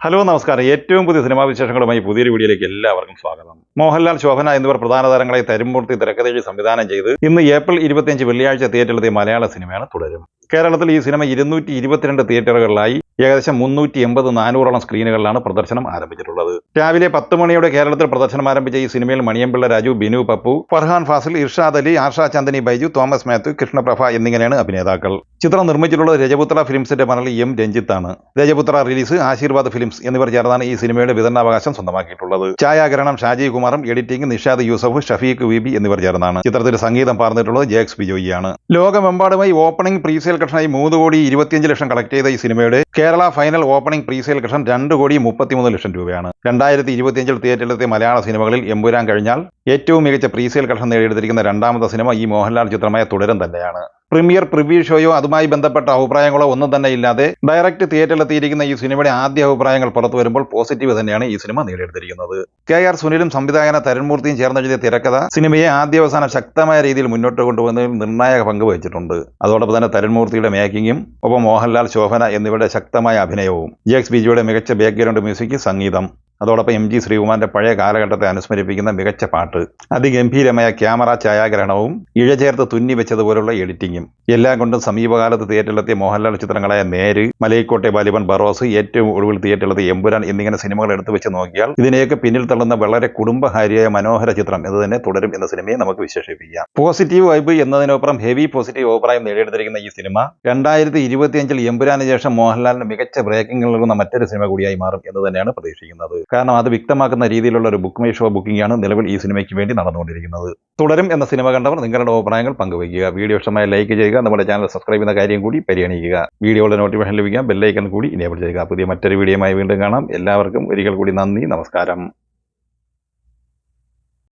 Hello നമസ്കാരം. ഏറ്റവും പുതിയ സിനിമാ വിശേഷങ്ങളുമായി പുതിയൊരു വീഡിയോയിലേക്ക് എല്ലാവർക്കും സ്വാഗതം. മോഹൻലാൽ ശോഭന എന്നിവർ പ്രധാന താരങ്ങളെ തരുമ്പൂർത്തി തിരക്കഥയിൽ സംവിധാനം ചെയ്ത് ഇന്ന് ഏപ്രിൽ ഇരുപത്തിയഞ്ച് വെള്ളിയാഴ്ച തിയേറ്ററിലെത്തിയ മലയാള സിനിമയാണ് തുടരും. കേരളത്തിൽ ഈ സിനിമ ഇരുന്നൂറ്റി ഇരുപത്തിരണ്ട് തിയേറ്ററുകളിലായി. ഏകദേശം മുന്നൂറ്റി എൺപത് നാനൂറോളം സ്ക്രീനുകളിലാണ് പ്രദർശനം ആരംഭിച്ചിട്ടുള്ളത്. രാവിലെ പത്ത് മണിയോടെ കേരളത്തിൽ പ്രദർശനം ആരംഭിച്ച ഈ സിനിമയിൽ മണിയമ്പിള്ള രാജു ബിനു പപ്പു ഫർഹാൻ ഫാസിൽ ഇർഷാദ് അലി ആർഷാ ചന്ദനി ബൈജു തോമസ് മാത്യു കൃഷ്ണപ്രഭ എന്നിങ്ങനെയാണ് അഭിനേതാക്കൾ. ചിത്രം നിർമ്മിച്ചിട്ടുള്ളത് രജപുത്ര ഫിലിംസിന്റെ മണലി എം. രഞ്ജിത്താണ്. രജപുത്ര റിലീസ് ആശീർവാദ് ഫിലിംസ് എന്നിവർ ചേർന്നാണ് ഈ സിനിമയുടെ വിതരണാവകാശം സ്വന്തമാക്കിയിട്ടുള്ളത്. ഛായാഗ്രഹണം ഷാജി കുമാറും editing Nishad Yusuf Shafeeq V B എന്നിവർ ചേർന്നാണ്. ചിത്രത്തിൽ സംഗീതം പാർന്നിട്ടുള്ളത് ജേക്സ് ബിജോയിയാണ്. ലോകമെമ്പാടുമായി ഓപ്പണിംഗ് പ്രീസെയിൽ കളക്ഷനായി മൂന്ന് കോടി ഇരുപത്തിയഞ്ച് ലക്ഷം കളക്ട് ചെയ്ത ഈ സിനിമയുടെ കേരള ഫൈനൽ ഓപ്പണിംഗ് പ്രീസെയിൽ ഘട്ടം രണ്ട് കോടി മുപ്പത്തിമൂന്ന് ലക്ഷം രൂപയാണ്. രണ്ടായിരത്തി ഇരുപത്തിയഞ്ചിൽ തിയേറ്ററിലെത്തിയ മലയാള സിനിമകളിൽ എമ്പുരാൻ കഴിഞ്ഞാൽ ഏറ്റവും മികച്ച പ്രീസെയിൽ ഘട്ടം നേടിയെടുത്തിരിക്കുന്ന രണ്ടാമത്തെ സിനിമ ഈ മോഹൻലാൽ ചിത്രമായ തുടരും തന്നെയാണ്. പ്രീമിയർ പ്രിവ്യൂ ഷോയോ അതുമായി ബന്ധപ്പെട്ട അഭിപ്രായങ്ങളോ ഒന്നും തന്നെ ഇല്ലാതെ ഡയറക്റ്റ് തിയേറ്ററിലെത്തിയിരിക്കുന്ന ഈ സിനിമയുടെ ആദ്യ അഭിപ്രായങ്ങൾ പുറത്തു വരുമ്പോൾ പോസിറ്റീവ് തന്നെയാണ് ഈ സിനിമ നേടിയെടുത്തിരിക്കുന്നത്. കെ ആർ സുനിലും സംവിധായകന തരുൺമൂർത്തിയും ചേർന്നെഴുതിയ തിരക്കഥ സിനിമയെ ആദ്യാവസാനം ശക്തമായ രീതിയിൽ മുന്നോട്ട് കൊണ്ടുപോകുന്നതിൽ നിർണായക പങ്ക് വഹിച്ചിട്ടുണ്ട്. അതോടൊപ്പം തന്നെ തരുൺമൂർത്തിയുടെ മേക്കിങ്ങും ഒപ്പം മോഹൻലാൽ ശോഭന എന്നിവരുടെ ശക്തമായ അഭിനയവും ജെക്സ് ബിജിയുടെ മികച്ച ബാക്ക്ഗ്രൗണ്ട് മ്യൂസിക് സംഗീതം. അതോടൊപ്പം എം ജി ശ്രീകുമാറിന്റെ പഴയ കാലഘട്ടത്തെ അനുസ്മരിപ്പിക്കുന്ന മികച്ച പാട്ട്. അതിഗംഭീരമായ ക്യാമറ ഛായാഗ്രഹണവും ഇഴചേർത്ത് തുന്നി വെച്ചതുപോലുള്ള എഡിറ്റിംഗും എല്ലാം കൊണ്ടും സമീപകാലത്ത് തിയേറ്ററിലെത്തിയ മോഹൻലാൽ ചിത്രങ്ങളായ നേര് മലയിക്കോട്ടെ ബാലിബൻ ബറോസ് ഏറ്റവും ഒടുവിൽ തിയേറ്ററിലെത്തിയ എമ്പുരാൻ എന്നിങ്ങനെ സിനിമകൾ എടുത്തു വെച്ച് നോക്കിയാൽ ഇതിനെയൊക്കെ പിന്നിൽ തള്ളുന്ന വളരെ കുടുംബഹാരിയായ മനോഹര ചിത്രം. എന്ന് തന്നെ തുടരും എന്ന സിനിമയെ നമുക്ക് വിശേഷിപ്പിക്കാം. പോസിറ്റീവ് വൈബ് എന്നതിനൊപ്പം ഹെവി പോസിറ്റീവ് അഭിപ്രായം നേടിയെടുത്തിരിക്കുന്ന ഈ സിനിമ രണ്ടായിരത്തി ഇരുപത്തിയഞ്ചിൽ എമ്പുരാന് ശേഷം മോഹൻലാലിന് മികച്ച ബ്രേക്കിംഗ് നൽകുന്ന മറ്റൊരു സിനിമ കൂടിയായി മാറും എന്ന് തന്നെയാണ് പ്രതീക്ഷിക്കുന്നത്. കാരണം അത് വ്യക്തമാക്കുന്ന രീതിയിലുള്ള ഒരു ബുക്ക് മൈ ഷോ ബുക്കിംഗ് ആണ് നിലവിൽ ഈ സിനിമയ്ക്ക് വേണ്ടി നടന്നുകൊണ്ടിരിക്കുന്നത്. തുടരും എന്ന സിനിമ കണ്ടവർ നിങ്ങളുടെ അഭിപ്രായങ്ങൾ പങ്കുവയ്ക്കുക. വീഡിയോ ഇഷ്ടമായ ലൈക്ക് ചെയ്യുക നമ്മുടെ ചാനൽ സബ്സ്ക്രൈബ് ചെയ്യുന്ന കാര്യം കൂടി പരിഗണിക്കുക. വീഡിയോയുടെ നോട്ടിഫിക്കേഷൻ ലഭിക്കാൻ ബെല്ലൈക്കൺ കൂടി ഇനേബിൾ ചെയ്യുക. പുതിയ മറ്റൊരു വീഡിയോയുമായി വീണ്ടും കാണാം. എല്ലാവർക്കും ഒരിക്കൽ കൂടി നന്ദി നമസ്കാരം.